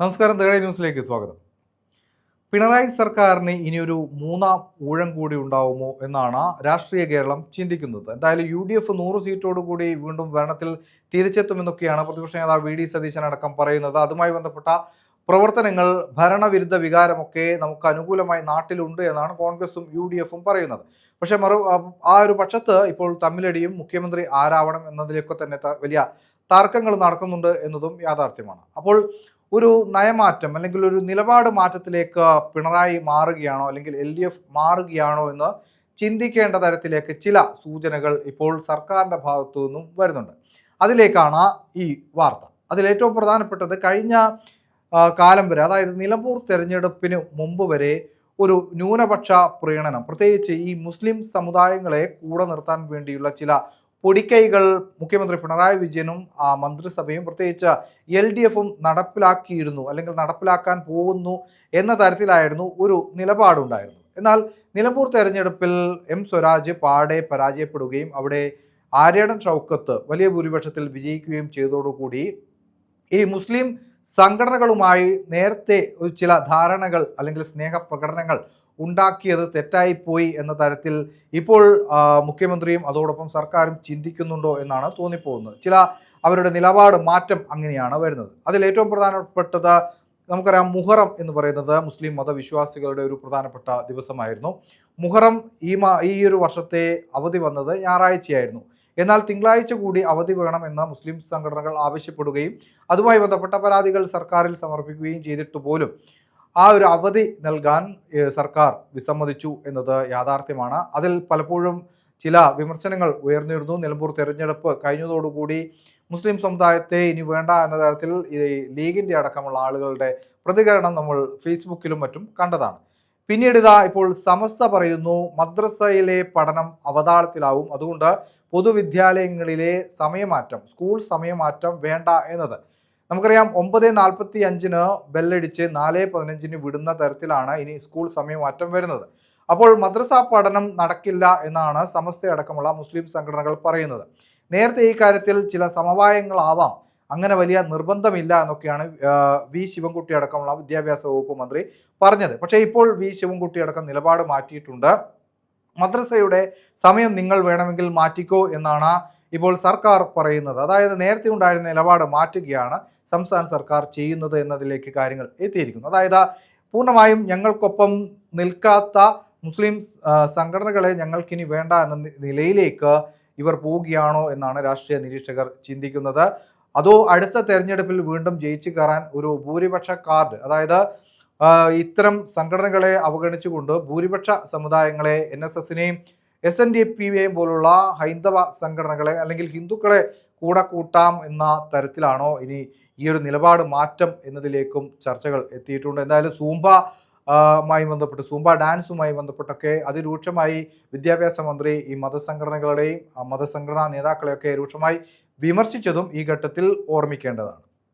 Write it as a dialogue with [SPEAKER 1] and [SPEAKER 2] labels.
[SPEAKER 1] നമസ്കാരം തേടേ ന്യൂസിലേക്ക് സ്വാഗതം. പിണറായി സർക്കാരിന് ഇനിയൊരു മൂന്നാം ഊഴം കൂടി ഉണ്ടാവുമോ എന്നാണ് രാഷ്ട്രീയ കേരളം ചിന്തിക്കുന്നത്. എന്തായാലും യു ഡി എഫ് നൂറ് സീറ്റോടുകൂടി വീണ്ടും ഭരണത്തിൽ തിരിച്ചെത്തുമെന്നൊക്കെയാണ് പ്രതിപക്ഷ നേതാവ് വി ഡി സതീശൻ അടക്കം പറയുന്നത്. അതുമായി ബന്ധപ്പെട്ട പ്രവർത്തനങ്ങൾ ഭരണവിരുദ്ധ വികാരമൊക്കെ നമുക്ക് അനുകൂലമായി നാട്ടിലുണ്ട് എന്നാണ് കോൺഗ്രസും യു ഡി എഫും പറയുന്നത്. പക്ഷേ മറു ആ ഒരു പക്ഷത്ത് ഇപ്പോൾ തമ്മിലടിയും മുഖ്യമന്ത്രി ആരാവണം എന്നതിലൊക്കെ തന്നെ വലിയ തർക്കങ്ങൾ നടക്കുന്നുണ്ട് എന്നതും യാഥാർത്ഥ്യമാണ്. അപ്പോൾ ഒരു നയമാറ്റം അല്ലെങ്കിൽ ഒരു നിലപാട് മാറ്റത്തിലേക്ക് പിണറായി മാറുകയാണോ അല്ലെങ്കിൽ എൽ ഡി എഫ് മാറുകയാണോ എന്ന് ചിന്തിക്കേണ്ട തരത്തിലേക്ക് ചില സൂചനകൾ ഇപ്പോൾ സർക്കാരിന്റെ ഭാഗത്തു നിന്നും വരുന്നുണ്ട്. അതിലേക്കാണ് ഈ വാർത്ത. അതിലേറ്റവും പ്രധാനപ്പെട്ടത് കഴിഞ്ഞ കാലം വരെ അതായത് നിലമ്പൂർ തെരഞ്ഞെടുപ്പിന് മുമ്പ് വരെ ഒരു ന്യൂനപക്ഷ പ്രീണനം പ്രത്യേകിച്ച് ഈ മുസ്ലിം സമുദായങ്ങളെ കൂടെ നിർത്താൻ വേണ്ടിയുള്ള ചില പൊടിക്കൈകൾ മുഖ്യമന്ത്രി പിണറായി വിജയനും മന്ത്രിസഭയും പ്രത്യേകിച്ച് എൽ ഡി എഫും നടപ്പിലാക്കിയിരുന്നു അല്ലെങ്കിൽ നടപ്പിലാക്കാൻ പോകുന്നു എന്ന തരത്തിലായിരുന്നു ഒരു നിലപാടുണ്ടായിരുന്നു എന്നാൽ നിലമ്പൂർ തെരഞ്ഞെടുപ്പിൽ എം സ്വരാജ് പാടെ പരാജയപ്പെടുകയും അവിടെ ആര്യാടൻ ഷൗക്കത്ത് വലിയ ഭൂരിപക്ഷത്തിൽ വിജയിക്കുകയും ചെയ്തതോടുകൂടി ഈ മുസ്ലിം സംഘടനകളുമായി നേരത്തെ ഒരു ചില ധാരണകൾ അല്ലെങ്കിൽ സ്നേഹപ്രകടനങ്ങൾ ഉണ്ടാക്കിയത് തെറ്റായിപ്പോയി എന്ന തരത്തിൽ ഇപ്പോൾ മുഖ്യമന്ത്രിയും അതോടൊപ്പം സർക്കാരും ചിന്തിക്കുന്നുണ്ടോ എന്നാണ് തോന്നിപ്പോകുന്നത്. ചില അവരുടെ നിലപാട് മാറ്റം അങ്ങനെയാണ് വരുന്നത്. അതിൽ ഏറ്റവും പ്രധാനപ്പെട്ടത് നമുക്കറിയാം മുഹറം എന്ന് പറയുന്നത് മുസ്ലിം മതവിശ്വാസികളുടെ ഒരു പ്രധാനപ്പെട്ട ദിവസമായിരുന്നു. മുഹറം ഈ മാ ഈ ഒരു വർഷത്തെ അവധി വന്നത് ഞായറാഴ്ചയായിരുന്നു. എന്നാൽ തിങ്കളാഴ്ച കൂടി അവധി വേണമെന്ന് മുസ്ലിം സംഘടനകൾ ആവശ്യപ്പെടുകയും അതുമായി ബന്ധപ്പെട്ട പരാതികൾ സർക്കാരിൽ സമർപ്പിക്കുകയും ചെയ്തിട്ട് പോലും ആ ഒരു അവധി നൽകാൻ സർക്കാർ വിസമ്മതിച്ചു എന്നത് യാഥാർത്ഥ്യമാണ്. അതിൽ പലപ്പോഴും ചില വിമർശനങ്ങൾ ഉയർന്നിരുന്നു. നിലമ്പൂർ തെരഞ്ഞെടുപ്പ് കഴിഞ്ഞതോടുകൂടി മുസ്ലിം സമുദായത്തെ ഇനി വേണ്ട എന്ന തരത്തിൽ ഈ ലീഗിന്റെ അടക്കമുള്ള ആളുകളുടെ പ്രതികരണം നമ്മൾ ഫേസ്ബുക്കിലും മറ്റും കണ്ടതാണ്. പിന്നീട് ഇതാ ഇപ്പോൾ സമസ്ത പറയുന്നു മദ്രസയിലെ പഠനം അവതാളത്തിലാവും. അതുകൊണ്ട് പൊതുവിദ്യാലയങ്ങളിലെ സമയമാറ്റം സ്കൂൾ സമയമാറ്റം വേണ്ട എന്നത്. നമുക്കറിയാം ഒമ്പത് നാൽപ്പത്തി അഞ്ചിന് ബെല്ലടിച്ച് നാല് പതിനഞ്ചിന് വിടുന്ന തരത്തിലാണ് ഇനി സ്കൂൾ സമയമാറ്റം വരുന്നത്. അപ്പോൾ മദ്രസ പഠനം നടക്കില്ല എന്നാണ് സമസ്തയടക്കമുള്ള മുസ്ലിം സംഘടനകൾ പറയുന്നത്. നേരത്തെ ഈ കാര്യത്തിൽ ചില സമവായങ്ങളാവാം. അങ്ങനെ വലിയ നിർബന്ധമില്ല എന്നൊക്കെയാണ് വി ശിവൻകുട്ടി അടക്കമുള്ള വിദ്യാഭ്യാസ വകുപ്പ് മന്ത്രി പറഞ്ഞത്. പക്ഷേ ഇപ്പോൾ വി ശിവൻകുട്ടി അടക്കം നിലപാട് മാറ്റിയിട്ടുണ്ട്. മദ്രസയുടെ സമയം നിങ്ങൾ വേണമെങ്കിൽ മാറ്റിക്കോ എന്നാണ് ഇപ്പോൾ സർക്കാർ പറയുന്നത്. അതായത് നേരത്തെ ഉണ്ടായിരുന്ന നിലപാട് മാറ്റുകയാണ് സംസ്ഥാന സർക്കാർ ചെയ്യുന്നത് എന്നതിലേക്ക് കാര്യങ്ങൾ എത്തിയിരിക്കുന്നു. അതായത് പൂർണമായും ഞങ്ങൾക്കൊപ്പം നിൽക്കാത്ത മുസ്ലിം സംഘടനകളെ ഞങ്ങൾക്കിനി വേണ്ട എന്ന നിലയിലേക്ക് ഇവർ പോവുകയാണോ എന്നാണ് രാഷ്ട്രീയ നിരീക്ഷകർ ചിന്തിക്കുന്നത്. അതോ അടുത്ത തെരഞ്ഞെടുപ്പിൽ വീണ്ടും ജയിച്ചു കയറാൻ ഒരു ഭൂരിപക്ഷ കാർഡ് അതായത് ഇത്തരം സംഘടനകളെ അവഗണിച്ചുകൊണ്ട് ഭൂരിപക്ഷ സമുദായങ്ങളെ എൻ എസ് എസിനെയും എസ് എൻ ഡി പി എയും പോലുള്ള ഹൈന്ദവ സംഘടനകളെ അല്ലെങ്കിൽ ഹിന്ദുക്കളെ കൂടെ കൂട്ടാം എന്ന തരത്തിലാണോ ഇനി ഈ ഒരു നിലപാട് മാറ്റം എന്നതിലേക്കും ചർച്ചകൾ എത്തിയിട്ടുണ്ട്. എന്തായാലും സൂംബ മായി ബന്ധപ്പെട്ട് സൂമ്പ ഡാൻസുമായി ബന്ധപ്പെട്ടൊക്കെ അതിരൂക്ഷമായി വിദ്യാഭ്യാസ മന്ത്രി ഈ മതസംഘടനകളുടെയും മതസംഘടനാ നേതാക്കളെയൊക്കെ രൂക്ഷമായി വിമർശിച്ചതും ഈ ഘട്ടത്തിൽ ഓർമ്മിക്കേണ്ടതാണ്.